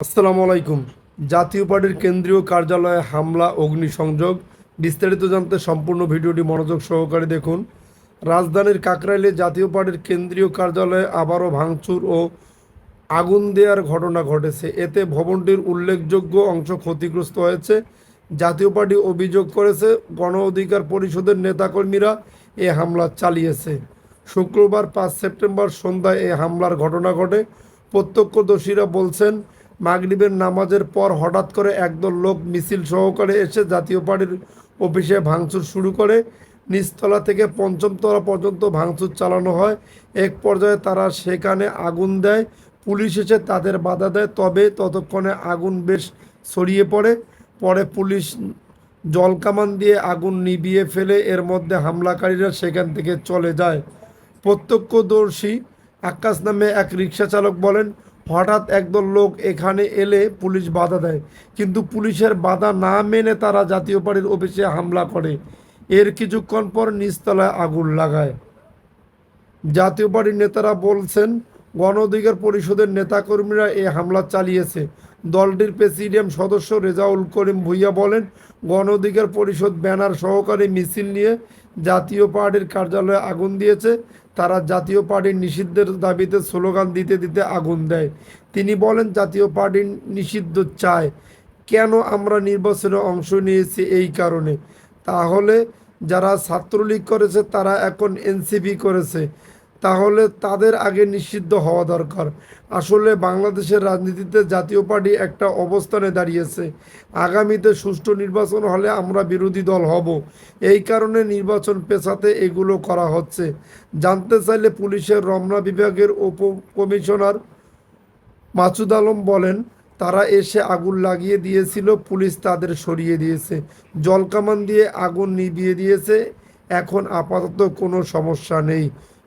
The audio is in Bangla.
আসসালামু আলাইকুম। জাতীয় পার্টির কেন্দ্রীয় কার্যালয়ে হামলা, অগ্নিসংযোগ। বিস্তারিত জানতে সম্পূর্ণ ভিডিওটি মনোযোগ সহকারে দেখুন। রাজধানীর কাকরাইলে জাতীয় পার্টির কেন্দ্রীয় কার্যালয়ে আবারও ভাঙচুর ও আগুন দেওয়ার ঘটনা ঘটেছে। এতে ভবনটির উল্লেখযোগ্য অংশ ক্ষতিগ্রস্ত হয়েছে। জাতীয় পার্টি অভিযোগ করেছে, গণ অধিকার পরিষদের নেতাকর্মীরা এ হামলা চালিয়েছে। শুক্রবার পাঁচ সেপ্টেম্বর সন্ধ্যায় এ হামলার ঘটনা ঘটে। প্রত্যক্ষদর্শীরা বলছেন মাগরিবের নামাজের পর হঠাৎ করে একদল লোক মিছিল সহকারে এসে জাতীয় পার্টির অফিসে ভাঙচুর শুরু করে। নিচতলা থেকে পঞ্চম তলা পর্যন্ত ভাঙচুর চালানো হয়। এক পর্যায়ে তারা সেখানে আগুন দেয়। পুলিশ এসে তাদের বাধা দেয়, তবে ততক্ষণে আগুন বেশ ছড়িয়ে পড়ে। পরে পুলিশ জলকামান দিয়ে আগুন নিভিয়ে ফেলে, এর মধ্যে হামলাকারীরা সেখান থেকে চলে যায়। প্রত্যক্ষদর্শী আকাশ নামে এক রিক্সা চালক বলেন হঠাৎ একদল লোক এখানে এলে পুলিশ বাধা দেয়। কিন্তু পুলিশের বাধা না মেনে তারা জাতীয় পার্টির অফিসে হামলা করে। এর কিছুক্ষণ পর নিচতলায় আগুন লাগায়। জাতীয় পার্টির নেতারা বলছেন, গণ অধিকার পরিষদের নেতাকর্মীরা এ হামলা চালিয়েছে। দলটির প্রেসিডিয়াম সদস্য রেজাউল করিম ভুইয়া বলেন, গণ অধিকার পরিষদ ব্যানার সহকারে মিছিল নিয়ে জাতীয় পার্টির কার্যালয়ে আগুন দিয়েছে। তারা জাতীয় পার্টির নিষিদ্ধের দাবিতে স্লোগান দিতে দিতে আগুন দেয়। তিনি বলেন, জাতীয় পার্টি নিষিদ্ধ চায়। কেন আমরা নির্বাচনে অংশ নিয়েছি এই কারণে? তাহলে যারা ছাত্রলীগ করেছে তারা এখন এনসিপি করেছে। তাহলে তাদের আগে নিষিদ্ধ হওয়া দরকার। আসলে বাংলাদেশের রাজনীতিতে জাতীয় পার্টি একটা অবস্থানে দাঁড়িয়েছে। আগামীতে সুষ্ঠু নির্বাচন হলে আমরা বিরোধী দল হব। এই কারণে নির্বাচন পেছাতে এগুলো করা হচ্ছে। জানতে চাইলে পুলিশের রমনা বিভাগের উপ কমিশনার মাসুদ আলম বলেন, তারা এসে আগুন লাগিয়ে দিয়েছিল, পুলিশ তাদের সরিয়ে দিয়েছে। জলকামান দিয়ে আগুন নিভিয়ে দিয়েছে। এখন আপাতত কোনো সমস্যা নেই।